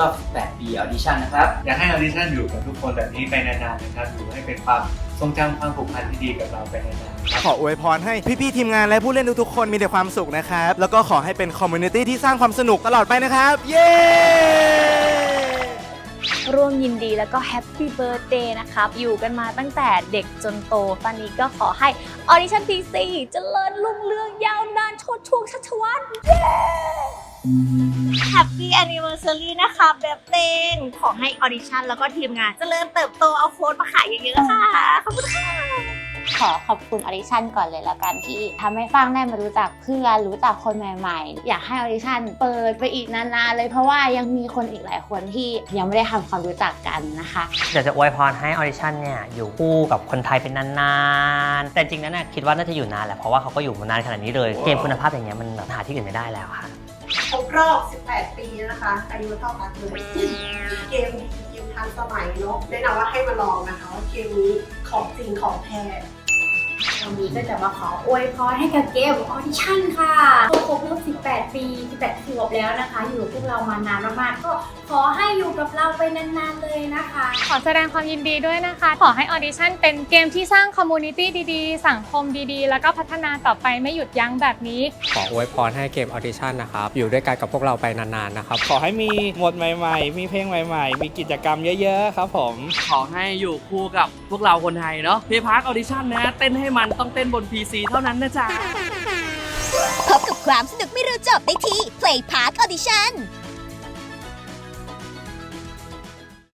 รอบ 18 ปีออดิชั่นนะครับ อยากให้ออดิชั่นอยู่กับทุกคนแบบนี้ไปนานๆนะครับอยู่ให้เป็นความทรงจำความผูกพันที่ดีกับเราไปนานๆครับขออวยพรให้พี่ๆทีมงานและผู้เล่นทุกๆคนมีแต่ความสุขนะครับ แล้วก็ขอให้เป็นคอมมูนิตี้ที่สร้างความสนุกตลอดไปนะครับ เย้ร่วมยินดีแล้วก็แฮปปี้เบิร์ a เดย์นะครับ อยู่กันมาตั้งแต่เด็กจนโต ตอนนี้ก็ขอให้ออดิชั่นทีซีเจริญรุ่งเรืองยาวนานโชดช่วงชัชวัฒน์เย้ Happy Anniversary นะคะแบบเต็งขอให้ออดิชั่นแล้วก็ทีมงานเจริญเติบโตเอาโค้ดมาขายเยอะๆค่ะ ขอบคุณค่ะขอขอบคุณออดิชั่นก่อนเลยละกันที่ทำให้ฟังได้มารู้จักเพื่อนรู้จักคนใหม่ๆ อยากให้ออดิชั่นเปิดไปอีกนานๆเลยเพราะว่ายังมีคนอีกหลายคนที่ยังไม่ได้ทำความรู้จักกันนะคะอยากจะอวยพรให้ออดิชั่นเนี่ยอยู่คู่กับคนไทยเป็นนานๆ แต่จริงๆนั้นนะคิดว่าน่าจะอยู่นานแหละเพราราะว่าเขาก็อยู่มานานขนาดนี้เลย เกมคุณภาพอย่างเงี้ยมันแบบหาที่อื่นไม่ได้แล้วค่ะ ครบรอบ 18 ปีนะคะ อายุเท่ากันเลยเกมดีเกมทันสมัยเนาะแนะนำว่าให้มาลองนะคะว่าเกมนี้ของจริงของแท้วันนี้ก็จะมาขออวยพรให้กับเกมออดิชั่นค่ะครบรอบ 18 ปี 18ขวบแล้วนะคะ อยู่กับพวกเรามานานมากๆก็ อให้อยู่กับเราไปนานๆเลยนะคะ ขอแสดงความยินดีด้วยนะคะ ขอให้ออดิชั่นเป็นเกมที่สร้างคอมมูนิตี้ดีๆ สังคมดีๆ แล้วก็พัฒนาต่อไปไม่หยุดยั้งแบบนี้ ขออวยพรให้เกมออดิชั่นนะครับ อยู่ด้วยกันกับพวกเราไปนานๆนะครับ ขอให้มีโหมดใหม่ๆ มีเพลงใหม่ๆ มีกิจกรรมเยอะๆ ครับผม ขอให้อยู่คู่กับพวกเราคนไทยเนาะเพย์พาร์คออดิชั่นนะ เต้นให้มันต้องเต้นบน PC เท่านั้นนะจ๊ะ พบกับความสนุกไม่รู้จบได้ที่ Play Park Audition